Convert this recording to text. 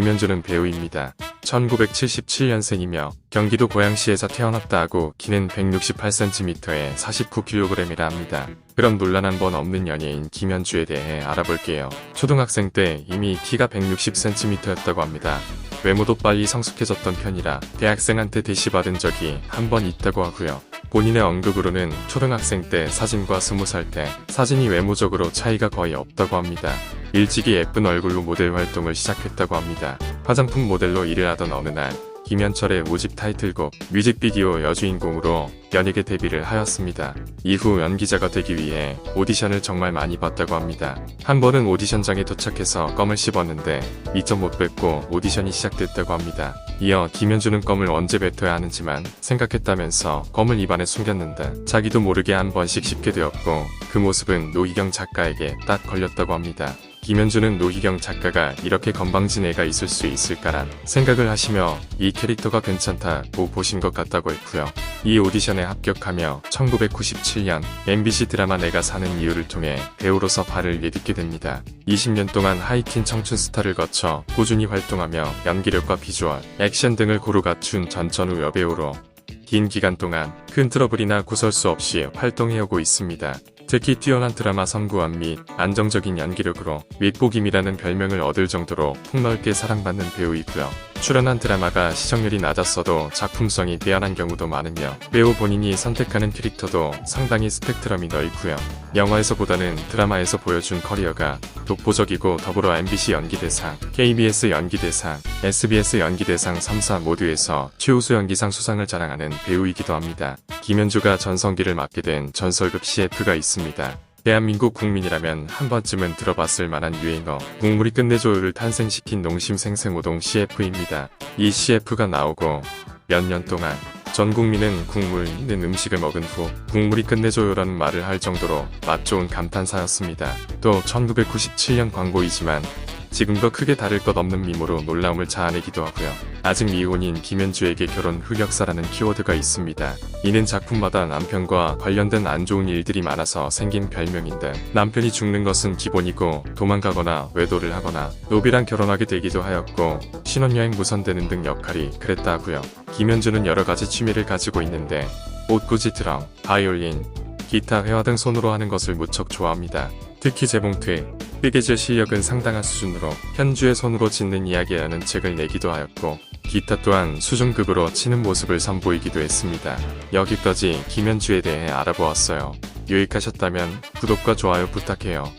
김현주는 배우입니다. 1977년생이며 경기도 고양시에서 태어났다 하고 키는 168cm에 49kg이라 합니다. 그럼 논란 한 번 없는 연예인 김현주에 대해 알아볼게요. 초등학생 때 이미 키가 160cm였다고 합니다. 외모도 빨리 성숙해졌던 편이라 대학생한테 대시받은 적이 한 번 있다고 하고요. 본인의 언급으로는 초등학생 때 사진과 20살 때 사진이 외모적으로 차이가 거의 없다고 합니다. 일찍이 예쁜 얼굴로 모델 활동을 시작했다고 합니다. 화장품 모델로 일을 하던 어느 날 김현철의 5집 타이틀곡 뮤직비디오 여주인공으로 연예계 데뷔를 하였습니다. 이후 연기자가 되기 위해 오디션을 정말 많이 봤다고 합니다. 한 번은 오디션장에 도착해서 껌을 씹었는데 2점 못 뱉고 오디션이 시작됐다고 합니다. 이어 김현주는 껌을 언제 뱉어야 하는지만 생각했다면서 껌을 입안에 숨겼는데 자기도 모르게 한 번씩 씹게 되었고 그 모습은 노희경 작가에게 딱 걸렸다고 합니다. 김현주는 노희경 작가가 이렇게 건방진 애가 있을 수 있을까란 생각을 하시며 이 캐릭터가 괜찮다고 보신 것 같다고 했고요. 이 오디션에 합격하며 1997년 MBC 드라마 내가 사는 이유를 통해 배우로서 발을 내딛게 됩니다. 20년 동안 하이틴 청춘 스타를 거쳐 꾸준히 활동하며 연기력과 비주얼, 액션 등을 고루 갖춘 전천후 여배우로 긴 기간 동안 큰 트러블이나 구설수 없이 활동해오고 있습니다. 특히 뛰어난 드라마 선구안 및 안정적인 연기력으로 밑보김이라는 별명을 얻을 정도로 폭넓게 사랑받는 배우이고요. 출연한 드라마가 시청률이 낮았어도 작품성이 뛰어난 경우도 많으며 배우 본인이 선택하는 캐릭터도 상당히 스펙트럼이 넓고요. 영화에서보다는 드라마에서 보여준 커리어가 독보적이고 더불어 MBC 연기대상, KBS 연기대상, SBS 연기대상 3사 모두에서 최우수 연기상 수상을 자랑하는 배우이기도 합니다. 김현주가 전성기를 맡게 된 전설급 CF가 있습니다. 대한민국 국민이라면 한 번쯤은 들어봤을 만한 유행어 국물이 끝내줘요를 탄생시킨 농심생생우동 CF입니다. 이 CF가 나오고 몇 년 동안 전 국민은 국물 있는 음식을 먹은 후 국물이 끝내줘요라는 말을 할 정도로 맛 좋은 감탄사였습니다. 또 1997년 광고이지만 지금과 크게 다를 것 없는 미모로 놀라움을 자아내기도 하고요. 아직 미혼인 김현주에게 결혼 흑역사라는 키워드가 있습니다. 이는 작품마다 남편과 관련된 안 좋은 일들이 많아서 생긴 별명인데 남편이 죽는 것은 기본이고 도망가거나 외도를 하거나 노비랑 결혼하게 되기도 하였고 신혼여행 무선되는 등 역할이 그랬다 하고요. 김현주는 여러 가지 취미를 가지고 있는데 옷꽂이 드럼, 바이올린, 기타, 회화 등 손으로 하는 것을 무척 좋아합니다. 특히 재봉틀, 뜨개질 실력은 상당한 수준으로 현주의 손으로 짓는 이야기라는 책을 내기도 하였고 기타 또한 수준급으로 치는 모습을 선보이기도 했습니다. 여기까지 김현주에 대해 알아보았어요. 유익하셨다면 구독과 좋아요 부탁해요.